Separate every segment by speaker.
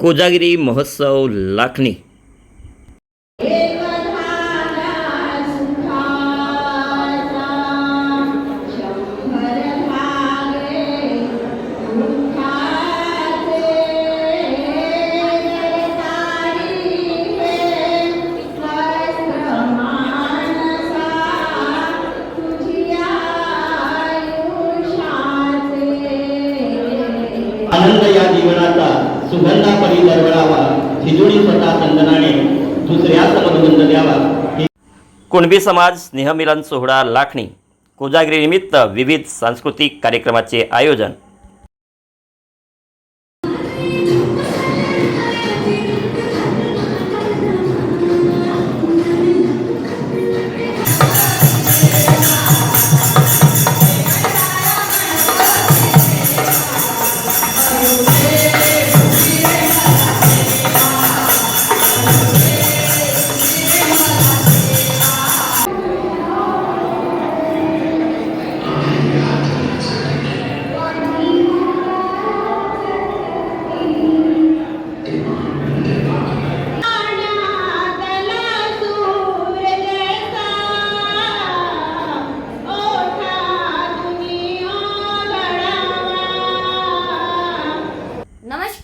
Speaker 1: કોજાગીરી મહોત્સવ લાખની कुणबी समाज स्नेहमिलन सोहळा लाखणी कोजागिरीनिमित्त विविध सांस्कृतिक कार्यक्रमाचे आयोजन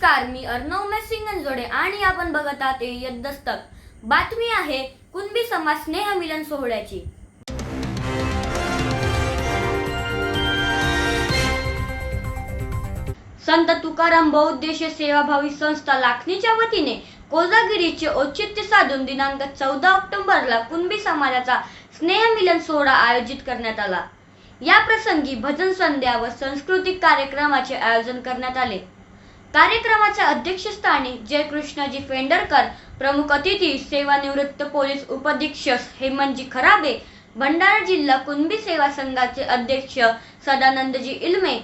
Speaker 2: नमस्कार मी अर्णव मेसिंगन जोडे आणि आपण बघत आहात बातमी आहे कुणबी समाज स्नेह मिलन सोहळ्याची संत तुकाराम बहुउद्देशीय सेवाभावी संस्था लाखणीच्या वतीने कोजागिरीचे औचित्य साधून दिनांक चौदा ऑक्टोबरला कुणबी समाजाचा स्नेह मिलन सोहळा आयोजित करण्यात आला या प्रसंगी भजन संध्या व सांस्कृतिक कार्यक्रमाचे आयोजन करण्यात आले कार्यक्रमाच्या अध्यक्षस्थानी जयकृष्णजी फेंडरकर प्रमुख अतिथी सेवानिवृत्त पोलीस उपाधीक्षक हेमंतजी खराबे भंडारा जिल्हा कुणबी सेवा संघाचे अध्यक्ष सदानंदजी इलमे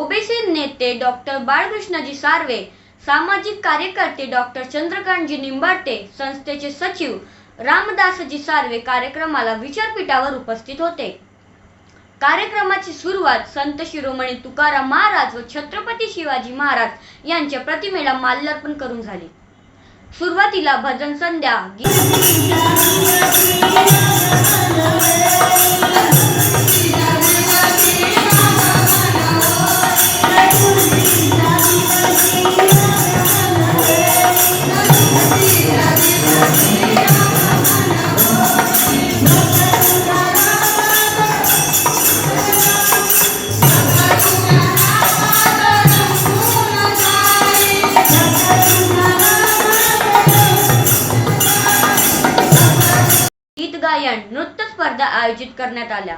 Speaker 2: ओबीसी नेते डॉक्टर बाळकृष्णजी सार्वे सामाजिक कार्यकर्ते डॉक्टर चंद्रकांतजी निंबाडते संस्थेचे सचिव रामदासजी सार्वे कार्यक्रमाला विचारपीठावर उपस्थित होते कार्यक्रमाची सुरुवात संत शिरोमणी तुकाराम महाराज व छत्रपती शिवाजी महाराज यांच्या प्रतिमेला माल्यार्पण करून झाली सुरुवातीला भजन संध्या स्पर्धा आयोजित करण्यात आल्या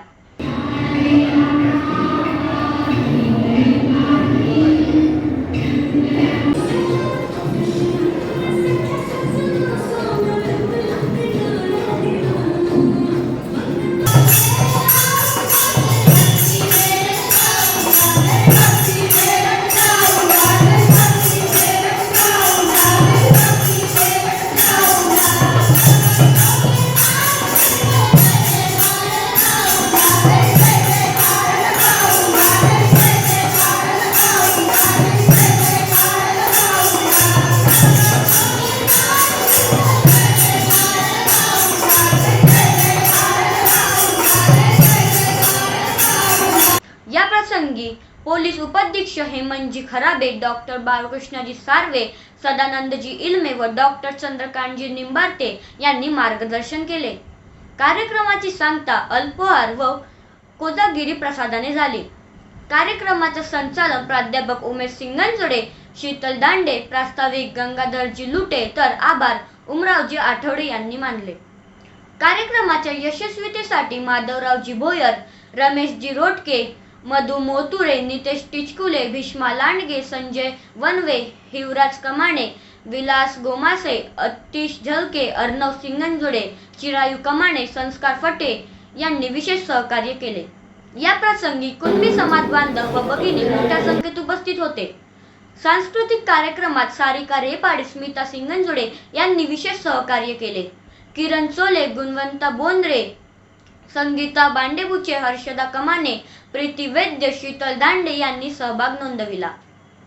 Speaker 2: शिष्य हेमंतजी खराबे डॉक्टर बाळकृष्णजी सार्वे सदानंदजी इल्मे व डॉक्टर चंद्रकांतजी निंबार्ते यांनी मार्गदर्शन केले कार्यक्रमाची सांगता अल्पहार व कोजागिरी प्रसादाने झाली कार्यक्रमाचे संचालन प्राध्यापक उमेश सिंगनजोडे शीतल दांडे प्रास्ताविक गंगाधरजी लुटे तर आभार उमरावजी आठवडे यांनी मानले कार्यक्रमाच्या यशस्वीतेसाठी माधवरावजी भोयर रमेशजी रोटके मधु मोतुरे नितेश टिचकुले भीष्मा लांडगे संजय वनवे हिवराज कमाणे विलास गोमासे अतिश झलके अर्णव सिंगनजुडे चिरायू कमाणे संस्कार फटे यांनी विशेष सहकार्य केले या प्रसंगी कुणबी समाज बांधव व भगिनी मोठ्या संख्येत उपस्थित होते सांस्कृतिक कार्यक्रमात सारिका रेपाडे स्मिता सिंगनजुडे यांनी विशेष सहकार्य केले किरण चोले गुणवंता बोंद्रे संगीता बांडेबुचे हर्षदा कमाने प्रीती वैद्य शीतल दांडे यांनी सहभाग नोंदविला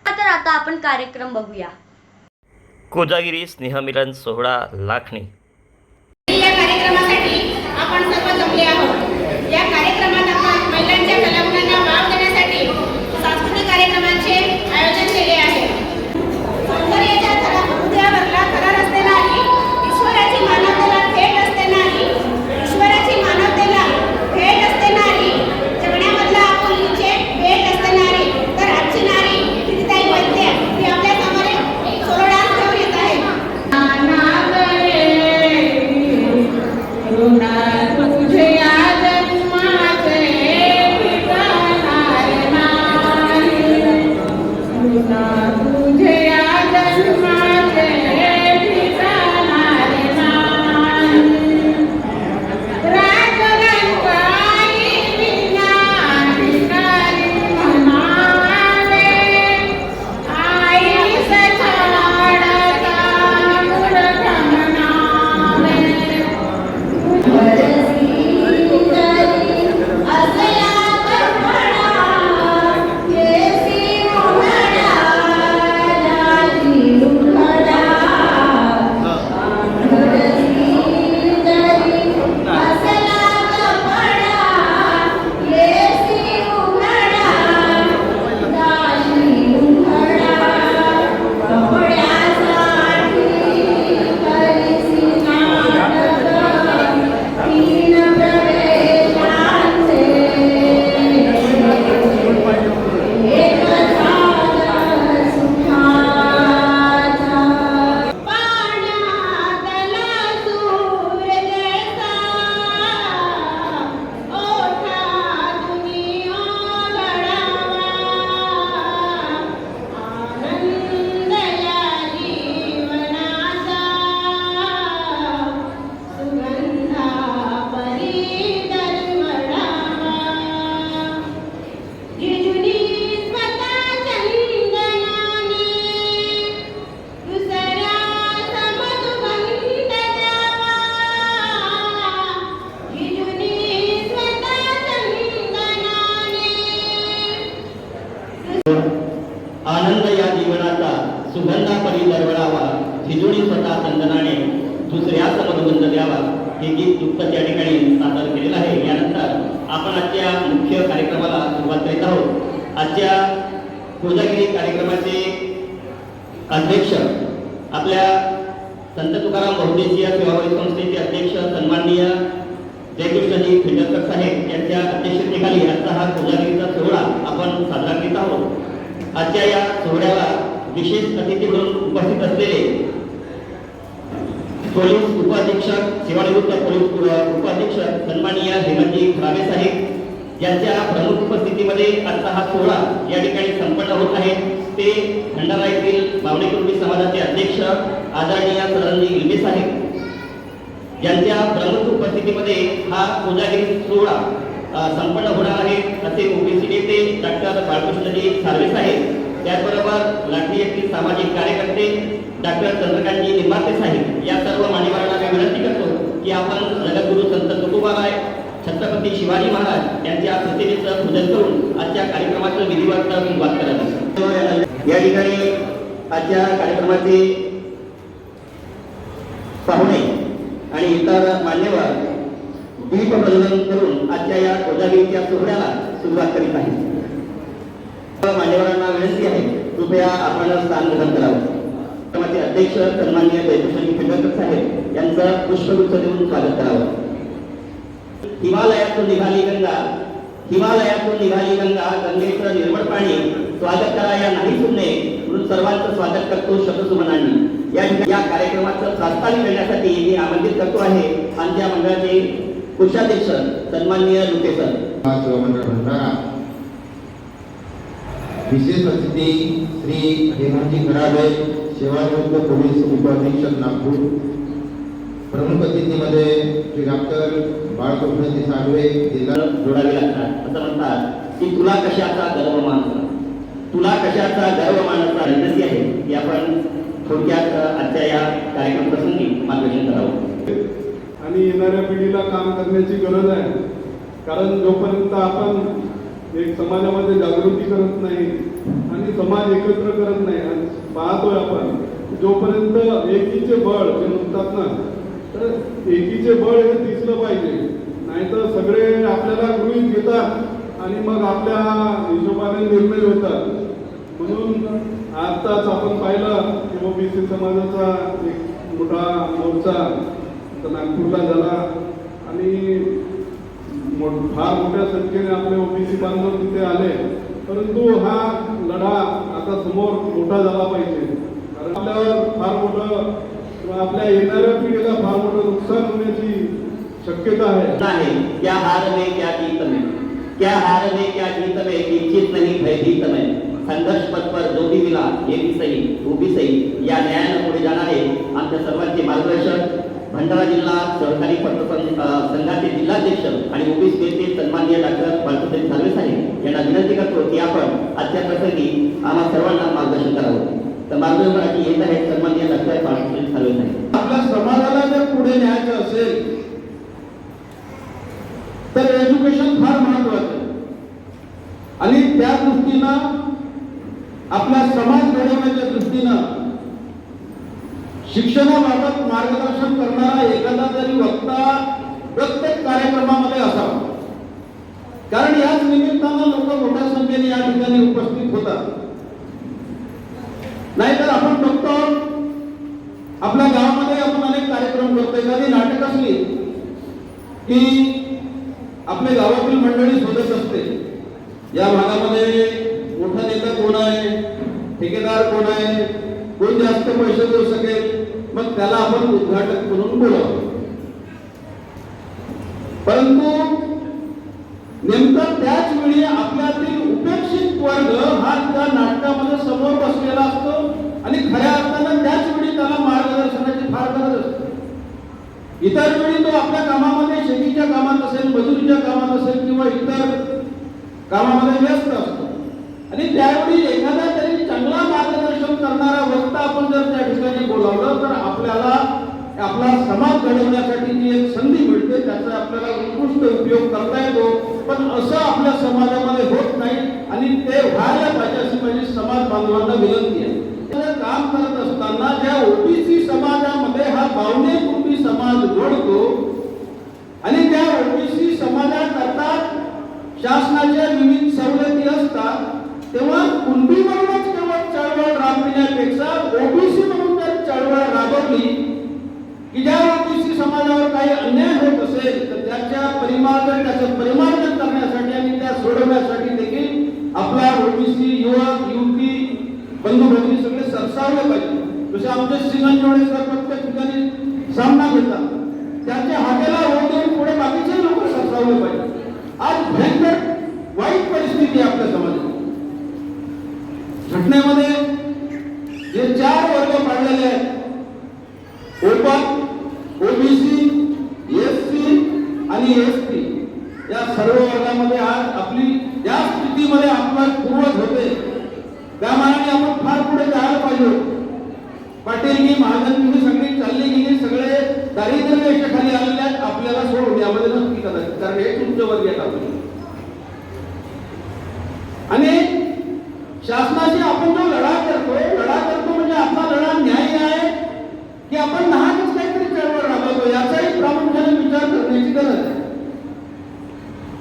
Speaker 2: तर आता आपण कार्यक्रम बघूया
Speaker 1: कोजागिरी स्नेहमिलन सोहळा लाखणी या कार्यक्रमासाठी आपण सर्व जमले आहोत या कार्यक्रमात आपण महिलांच्या कलागुणांना वाव आनंद या जीवनाचा सुगंधा परी दरवळावा झिजुडी स्वतः चंदनाने दुसऱ्या समनुबंध द्यावा हे गीत नुकतं त्या ठिकाणी सादर केलेलं आहे यानंतर आपण आजच्या मुख्य कार्यक्रमाला सुरुवात करीत आहोत आजच्या कोजागिरी कार्यक्रमाचे अध्यक्ष आपल्या संत तुकाराम बहुदेशीय सेवाभावी संस्थेचे अध्यक्ष सन्माननीय जयकृष्णजी खिंडकर साहेब यांच्या अध्यक्षतेखाली आजचा हा कोजागिरीचा सोहळा आपण साजरा करीत आहोत आजच्या या सोहळ्याला विशेष अतिथी म्हणून उपस्थित असलेले पोलीस उपाधीक्षक सेवानिवृत्त पोलीस उपाधीक्षक सन्मानिया हेमंतजी खरावे साहेब यांच्या प्रमुख उपस्थितीमध्ये आजचा हा सोहळा या ठिकाणी संपन्न होत आहे ते खंडारा येथील बावणे कुटुंबी समाजाचे अध्यक्ष आदरणीय सरांनी इल्मे साहेब यांच्या प्रमुख उपस्थितीमध्ये हा कोजागिरी सोहळा संपन्न होणार आहे असे ओबीसी नेते डॉक्टर बाळकृष्णजी सार्वेस आहेत त्याचबरोबर लाठी येथील सामाजिक कार्यकर्ते डॉक्टर चंद्रकांतजी निंबाते साहेब या सर्व मान्यवरांना मी विनंती करतो की आपण जगद्गुरू संत तुकोबाराय छत्रपती शिवाजी महाराज यांच्या प्रतिमेचं पूजन करून आजच्या कार्यक्रमाचं विधिवत सुरुवात करत या ठिकाणी आजच्या कार्यक्रमाचे आणि इतर मान्यवर दीप प्रज्वलन करून आजच्या या कोजागिरीच्या सोहळ्याला सुरुवात करीत आहे मान्यवरांना विनंती आहे कृपया आपण स्थान ग्रहण करावं अध्यक्ष सन्मान्य जयभूषण खेडकर साहेब यांचं पुष्पगुच्छ देऊन स्वागत करावं हिमालयातून निघाली गंगा हिमालयातून निघाली गंगा गंगेचं निर्मळ पाणी स्वागत करा या नाही सुमने म्हणून सर्वांचं स्वागत करतो शब्दसुमनांनी या या कार्यक्रमाचं प्रास्ताविक करण्यासाठी मी आमंत्रित करतो आहे आमच्या मंडळाचे कोषाध्यक्ष सन्माननीय लुके सर
Speaker 3: विशेष अतिथी श्री हेमाजी खराबे सेवानिवृत्त पोलीस उपअधीक्षक नागपूर प्रमुख अतिथीमध्ये श्री डॉक्टर
Speaker 1: बाळकृष्णजी साळवे जिल्हा जोडावे लागतात असं म्हणतात की तुला कशाचा गर्व मानतात तुला कशाचा गर्व मानाचा विनंती आहे की आपण
Speaker 4: थोडक्यात आजच्या या कार्यक्रम प्रसंगी मार्गदर्शन करावं आणि येणाऱ्या पिढीला काम करण्याची गरज आहे कारण जोपर्यंत आपण एक समाजामध्ये जागृती करत नाही आणि समाज एकत्र करत नाही आणि पाहतोय आपण जोपर्यंत एकीचे बळ जे म्हणतात ना तर एकीचे बळ हे दिसलं पाहिजे नाहीतर सगळे आपल्याला गृहित घेतात आणि मग आपल्या हिशोबाने निर्णय होतात म्हणून आताच आपण पाहिलं की ओबीसी समाजाचा एक मोठा मोर्चा नागपूरला झाला आणि फार मोठ्या संख्येने आपले ओबीसी बांधव तिथे आले परंतु हा लढा आता समोर मोठा झाला पाहिजे कारण आपल्यावर फार मोठं किंवा आपल्या येणाऱ्या पिढीला फार मोठं नुकसान होण्याची शक्यता आहे
Speaker 1: क्या हार क्या हार में क्या जीत में किंचित नहीं भयभीत में संघर्ष पथ पर जो भी मिला ये भी सही वो भी सही या न्यायानं पुढे जाणारे आमच्या सर्वांचे मार्गदर्शक भंडारा जिल्हा सहकारी पत्रसंघ संघाचे जिल्हाध्यक्ष आणि ओबीस नेते सन्माननीय डॉक्टर बाळकृष्ण साळवे साहेब यांना विनंती करतो की आपण आजच्या प्रसंगी आम्हा सर्वांना मार्गदर्शन करावं तर मार्गदर्शनाची येत आहे सन्माननीय डॉक्टर बाळकृष्ण साळवे साहेब आपल्या
Speaker 4: समाजाला जर पुढे न्यायचं असेल एज्युकेशन फार महत्वाचं आहे आणि त्या दृष्टीनं आपला समाज घडवण्याच्या दृष्टीनं शिक्षणाबाबत मार्गदर्शन करणारा एखादा जरी वक्ता प्रत्येक कार्यक्रमामध्ये असावा कारण याच निमित्तानं लोक मोठ्या संख्येने या ठिकाणी उपस्थित होतात नाहीतर आपण बघतो आपल्या गावामध्ये आपण अनेक कार्यक्रम करतो एखादी नाटक असली की आपल्या गावातील मंडळी सोडत असते या भागामध्ये मोठा नेता कोण आहे ठेकेदार कोण आहे कोण जास्त पैसे देऊ शकेल मग त्याला आपण उद्घाटक म्हणून बोलावतो परंतु नेमकं त्याच वेळी आपल्यातील उपेक्षित वर्ग हा त्या नाटकामध्ये समोर बसलेला असतो आणि खऱ्या अर्थानं त्याच वेळी त्याला मार्गदर्शनाची फार गरज असते इतर वेळी तो आपल्या कामामध्ये शेतीच्या कामात असेल मजुरीच्या कामात असेल किंवा इतर कामामध्ये व्यस्त असतो आणि त्यावेळी एखादा तरी चांगला मार्गदर्शन करणारा वक्ता आपण जर त्या ठिकाणी बोलावलं तर आपल्याला आपला समाज घडवण्यासाठी जी एक संधी मिळते त्याचा आपल्याला उत्कृष्ट उपयोग करता येतो पण असं आपल्या समाजामध्ये होत नाही आणि ते व्हायला पाहिजे अशी माझी समाज बांधवांना विनंती आहे काम करत असताना ज्या ओबीसी समाजामध्ये हा भावने समाज जोडतो आणि त्या ओबीसी समाजाकरता शासनाच्या विविध सवलती असतात तेव्हा कुणबी म्हणूनच केवळ चळवळ राबविण्यापेक्षा ओबीसी म्हणून जर चळवळ राबवली की ज्या ओबीसी समाजावर काही अन्याय होत असेल तर त्याच्या परिमार्जन त्याचं परिमार्जन करण्यासाठी आणि त्या सोडवण्यासाठी देखील आपला ओबीसी युवक युवती बंधू भगिनी सगळे सरसावले पाहिजे जसे आमचे सिंगण जोडे आपली हे स्त्री या सर्व वर्गामध्ये आज आपली या स्थितीमध्ये आपला पूर्वज होते त्या मार्गाने आपण फार पुढे जायला पाहिजे पटेल महाजन तुम्ही सगळी चालली गेली सगळे दारिद्र्य याच्याखाली आलेले आहेत आपल्याला सोडून यामध्ये नक्की करायचं कारण हे तुमच्या वर्ग आपण आणि
Speaker 5: शासनाशी आपण जो लढा करतो लढा करतो म्हणजे आपला लढा न्याय
Speaker 4: आहे की आपण लहान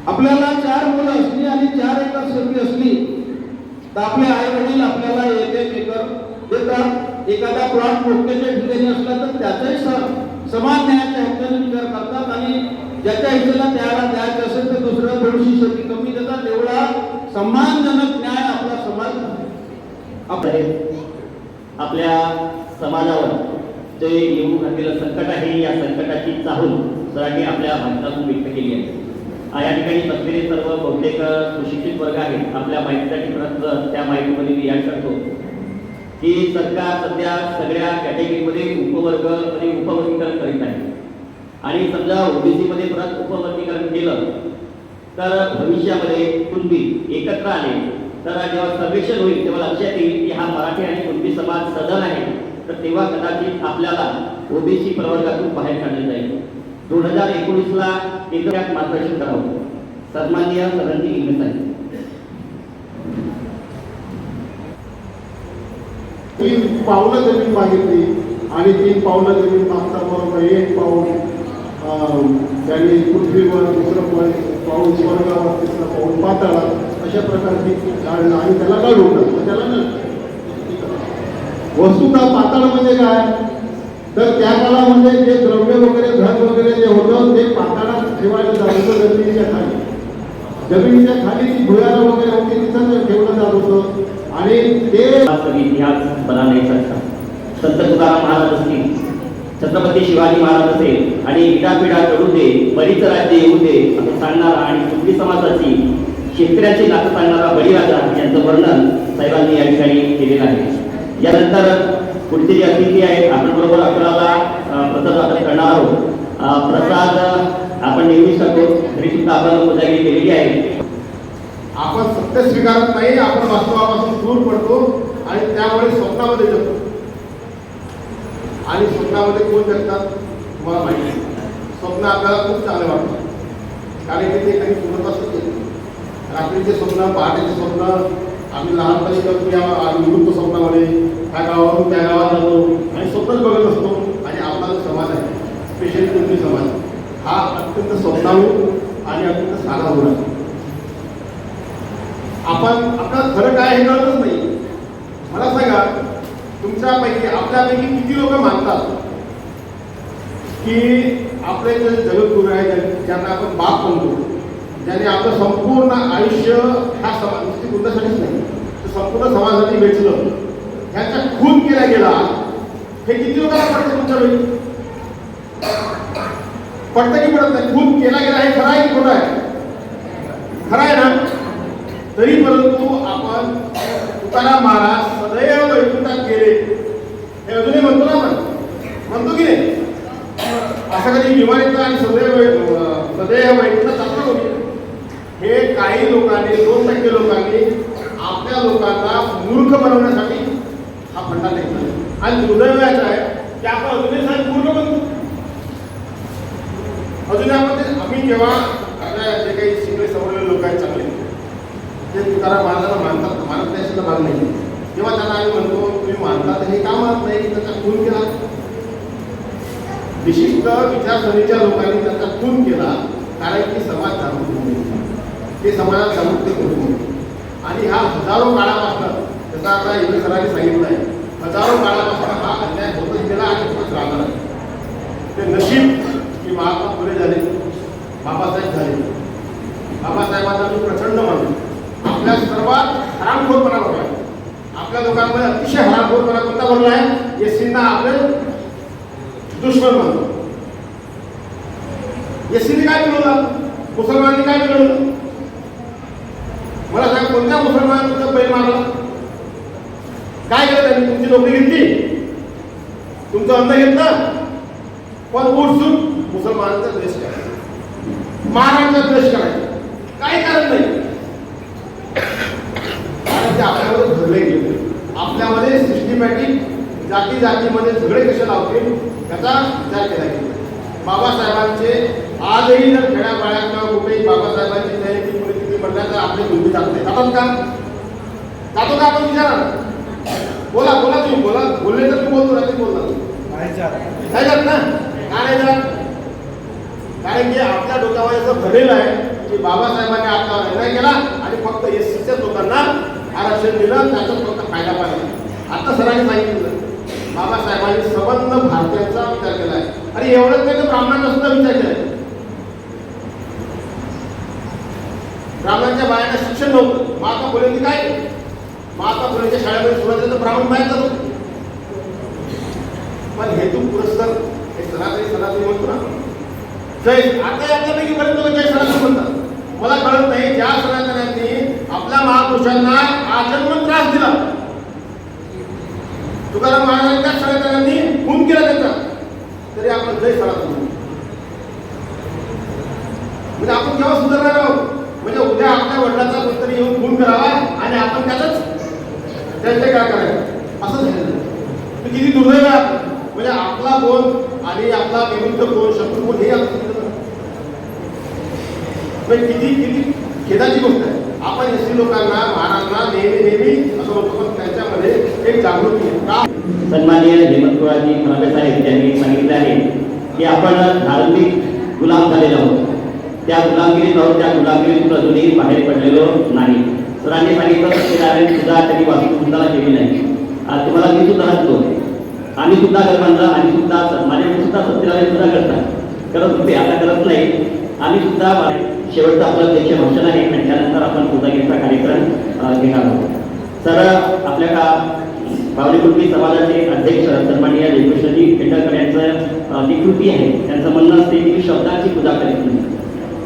Speaker 4: आपल्याला चार मुलं असली आणि चार एकर शेती असली तर आपले आई वडील आपल्याला एक एक एकर देतात एखादा प्लॉट मोठ्याच्या ठिकाणी असला तर त्याचाही समान न्यायाच्या हक्काने विचार करतात आणि ज्याच्या हिशेला त्याला द्यायचं असेल तर दुसरं थोडीशी शेती कमी देतात एवढा सम्मानजनक न्याय आपला समाज
Speaker 1: आपले आपल्या समाजावर जे येऊ घातलेलं संकट आहे या संकटाची चाहूल सरांनी आपल्या भारतातून व्यक्त केली आहे या ठिकाणी बसलेले सर्व बहुतेक सुशिक्षित वर्ग आहेत आपल्या माहितीसाठी प्रश्न त्या माहितीमध्ये मी याद करतो की सरकार सध्या सगळ्या कॅटेगरीमध्ये उपवर्ग आणि उपवर्गीकरण करीत आहे आणि समजा ओबीसीमध्ये परत उपवर्गीकरण केलं तर भविष्यामध्ये कुणबी एकत्र आले तर जेव्हा सर्वेक्षण होईल तेव्हा लक्षात येईल की हा मराठी आणि कुणबी समाज सदन आहे तर तेव्हा कदाचित आपल्याला ओबीसी प्रवर्गातून बाहेर दोन हजार एकोणीसला एक मार्गदर्शन करावं सन्मान्य सरांनी इंग्लिश आहे
Speaker 3: तीन पावलं जमीन मागितली आणि तीन पावलं जमीन मागता बरोबर एक पाऊल त्यांनी पृथ्वीवर दुसरं पाऊल स्वर्गावर तिसरं पाऊल पातळा अशा प्रकारची काढणं आणि त्याला लढवलं त्याला वस्तुता पातळ म्हणजे काय तर त्या काळामध्ये जे द्रव्य वगैरे धन वगैरे जे होतं ते पाताळात ठेवायला जात होतं जमिनीच्या खाली जमिनीच्या खाली जी भुयार वगैरे होती तिथं ठेवलं जात होतं आणि ते
Speaker 1: इतिहास बनवण्याचा संत तुकाराम महाराज असतील छत्रपती शिवाजी महाराज असेल आणि पिढा करू दे बरीच राज्य येऊ दे असं सांगणारा आणि कुठली समाजाची शेतकऱ्याची नातं सांगणारा बळीराजा यांचं वर्णन साहेबांनी या ठिकाणी केलेलं आहे यानंतर पुढचे जे अतिथी आहेत आपण बरोबर आपल्याला प्रसाद आपण करणार आहोत प्रसाद आपण नेहमी सांगतो तरी सुद्धा आपल्याला पूजागिरी केलेली आहे
Speaker 3: आपण सत्य स्वीकारत नाही आपण वास्तवापासून दूर पडतो आणि त्यामुळे स्वप्नामध्ये जातो आणि स्वप्नामध्ये कोण जगतात तुम्हाला माहिती स्वप्न आपल्याला खूप चांगले वाटतं कारण की ते काही पूर्णता रात्रीचे स्वप्न पहाटेचे स्वप्न आम्ही लहानपणी करतो आम्ही निवृत्त स्वप्नामध्ये त्या गावावरून त्या गावात जातो आणि स्वप्नच बघत असतो आणि आपला समाज आहे स्पेशली तुमची समाज हा अत्यंत स्वप्नाहू आणि अत्यंत साधा होणार आपण आपल्याला खरं काय हे कळतच नाही मला सांगा तुमच्यापैकी आपल्यापैकी किती लोक मानतात की आपले जे जगद्गुरू आहेत ज्यांना आपण बाप म्हणतो ज्याने आपलं संपूर्ण आयुष्य ह्या समाज गुरुसाठीच नाही संपूर्ण समाजाने वेचलं ह्याचा खून केला गेला हे किती लोकांना पडतं तुमच्या वेळी पडतं की पडत नाही खून केला गेला हे खरं आहे की खोटं आहे खरं आहे ना तरी परंतु आपण तुकाराम महाराज सदैव वैकुंठात गेले हे अजूनही म्हणतो ना आपण म्हणतो की नाही असं कधी विमानित आणि सदैव सदैव वैकुंठात आपण
Speaker 2: हे काही लोकांनी दोन टक्के
Speaker 3: आणि दुर्दैवाचं आहे की आपण अजूनही सांग पूर्ण बनतो अजून आपण आम्ही जेव्हा जे काही शिकले सवरले लोक आहेत चांगले ते तुकाराम महाराजांना मानतात मानत नाही सुद्धा भाग नाही तेव्हा त्यांना आम्ही म्हणतो तुम्ही मानतात हे का मानत नाही त्याचा खून केला विशिष्ट विचारसरणीच्या लोकांनी त्याचा खून केला कारण की समाज जागृत ते समाजात जागृत करून आणि हा हजारो काळापासून त्याचा आता इतर सरांनी सांगितलं आहे हजारो काळापासून हा अन्याय होतच गेला आणि होत राहणार ते नशीब की महात्मा फुले झाले बाबासाहेब झाले बाबासाहेबांना मी प्रचंड मानलो आपल्या सर्वात हरामखोरपणा आहे आपल्या लोकांमध्ये अतिशय हरामखोरपणा कोणता बोलला आहे येसींना आपले दुश्मन मानतो येसीने काय मिळवलं मुसलमानांनी काय मिळवलं मला सांग कोणत्या मुसलमानांचा बैल मारला काय केलं त्यांनी तुमची नोकरी घेतली तुमचा अंध घेतला पण उठसून मुसलमानांचा द्वेष करायचा महाराजांचा द्वेष करायचा काय कारण नाही ते आपल्यावर झगडे आपल्यामध्ये सिस्टमॅटिक जाती जातीमध्ये झगडे कसे लावते याचा विचार केला गेला बाबासाहेबांचे आजही जर खेड्यापाड्यात किंवा कुठेही बाबासाहेबांची जयंती कुणी तिथे म्हटलं तर आपले झुंबी जाते जातात का जातो का आपण विचारा बोला बोला तुम्ही बोला बोलले तर तू बोलतो नाही
Speaker 5: बोलला काय
Speaker 3: जात ना काय जात कारण की आपल्या डोक्यावर असं घडेल आहे की बाबासाहेबांनी आपला निर्णय केला आणि फक्त एस लोकांना आरक्षण दिलं त्याचा फक्त फायदा पाहिजे आता सरांनी सांगितलं बाबासाहेबांनी संबंध भारतीयांचा विचार केला आहे आणि एवढंच नाही तर ब्राह्मणांना सुद्धा विचार केला ब्राह्मणांच्या बायांना शिक्षण नव्हतं मग आता बोलेल की काय मग आता शाळेमध्ये सुरुवातीला तर ब्राह्मण बाहेर जातो पण पण हेतू पुरस्कार हे सरासरी सरासरी म्हणतो ना जय आता याच्यापैकी बरेच जय सरासरी म्हणतात मला कळत नाही ज्या सनातनांनी आपल्या महापुरुषांना आजन्म त्रास दिला तुकाराम महाराजांच्या सनातनांनी खून केला त्यांचा तरी आपण जय सनातन म्हणजे आपण केव्हा सुधारणार आहोत
Speaker 2: म्हणजे उद्या आपल्या वडिलांचा
Speaker 3: कोणतरी येऊन खून करावा आणि आपण त्यालाच त्यांचे काय करायचं असं झालं किती दुर्दैव म्हणजे आपला कोण आणि आपला विरुद्ध कोण शत्रू कोण हे आपण म्हणजे किती किती खेदाची गोष्ट आहे आपण लोकांना महाराजांना नेहमी नेहमी असं म्हणतो पण त्यांच्यामध्ये एक जागृती सन्माननीय हेमंत
Speaker 1: गोळाजी फडणवीस साहेब त्यांनी सांगितले आहे की आपण धार्मिक गुलाम झालेलो आहोत त्या गुलामगिरीत आहोत त्या गुलामगिरीतून अजूनही बाहेर पडलेलो नाही सरांनी सांगितलं सत्यनारायण सुद्धा त्यांनी वास्तुबुद्धाला केली नाही तुम्हाला मी सुद्धा हसतो आम्ही सुद्धा गर्भांचा आम्ही सुद्धा माझ्या सुद्धा सत्यनारायण सुद्धा करतात करत होते आता करत नाही आम्ही सुद्धा शेवटचा आपलं अध्यक्ष भाषण आहे आणि त्यानंतर आपण कृतज्ञता कार्यक्रम घेणार आहोत सर आपल्या का बावलीकुटुंबी समाजाचे अध्यक्ष सन्माननीय देवेश्वरजी पेंडळकर यांचं जी कृती आहे त्यांचं म्हणणं असते की शब्दाची पूजा करीत नाही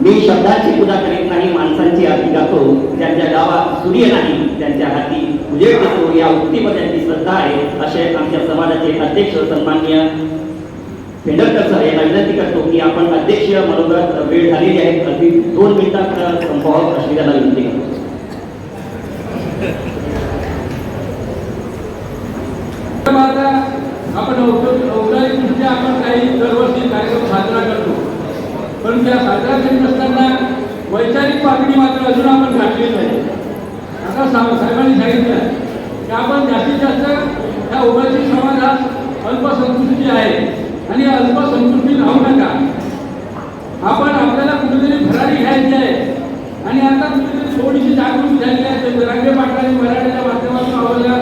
Speaker 1: मी शब्दाची पूजा करीत नाही माणसांची आरती गातो त्यांच्या गावात सूर्य नाही त्यांच्या हाती उजेड देतो या उक्तीवर त्यांची श्रद्धा आहे असे आमच्या समाजाचे अध्यक्ष सन्मान्य पेंडरकर सर यांना विनंती करतो की आपण अध्यक्ष मनोगत वेळ झालेली आहे अगदी दोन मिनिटात संपवावं अशी त्याला विनंती करतो
Speaker 5: आपण औपचारिकदृष्ट्या म्हणजे आपण काही दरवर्षी कार्यक्रम पण त्या साजरा करीत असताना वैचारिक पातळी मात्र अजून आपण गाठली नाही आता साहेबांनी सांगितलं की आपण जास्तीत जास्त त्या उभाची समाज हा अल्पसंस्कृती आहे आणि अल्पसंस्कृती राहू नका आपण आपल्याला कुठेतरी फरारी घ्यायची आहे आणि आता कुठेतरी थोडीशी जागृती झाली आहे ते पाटलांनी मराठीच्या माध्यमातून आवडल्या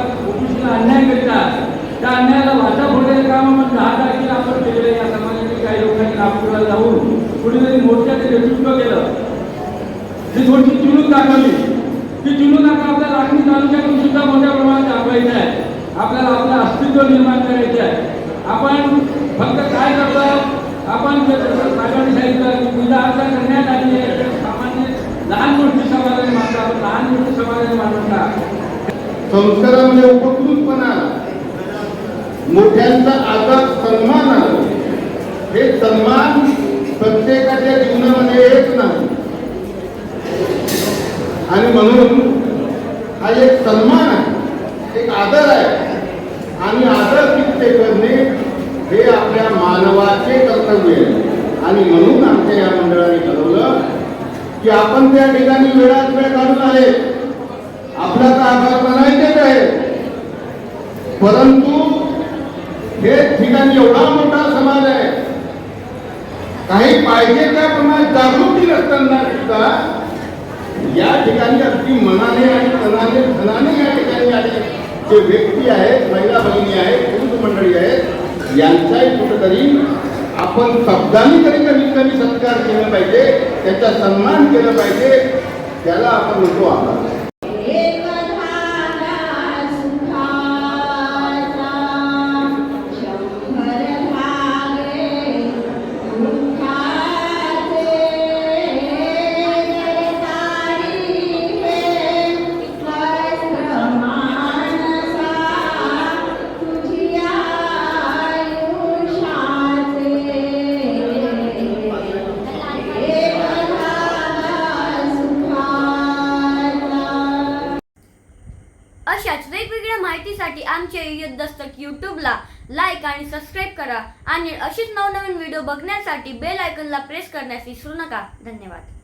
Speaker 3: संस्कारामध्ये उपकृतपणा मोठ्यांचा आदर सन्मान हे सन्मान प्रत्येकाच्या जीवनामध्ये येत नाही आणि म्हणून हा एक सन्मान आहे एक आदर आहे आणि आदर तिथे करणे हे आपल्या मानवाचे कर्तव्य आहे आणि म्हणून आमच्या या मंडळाने
Speaker 4: ठरवलं की आपण त्या ठिकाणी वेळात वेळ काढून आले आपला कारभार म्हणायचे आहे परंतु हे ठिकाणी एवढा
Speaker 3: मोठा समाज आहे काही पाहिजे त्या प्रमाणात जागृती नसताना सुद्धा या ठिकाणी अगदी मनाने आणि मनाने धनाने या ठिकाणी आले जे व्यक्ती आहेत महिला भगिनी आहेत पुरुष मंडळी आहेत यांचाही कुठंतरी आपण शब्दांनी तरी कमीत कमी सत्कार केला पाहिजे त्याचा सन्मान केला पाहिजे त्याला आपण म्हणतो आभार
Speaker 2: लाईक आणि सबस्क्राईब करा आणि अशीच नवनवीन व्हिडिओ बघण्यासाठी बेल आयकनला प्रेस करण्यास विसरू नका धन्यवाद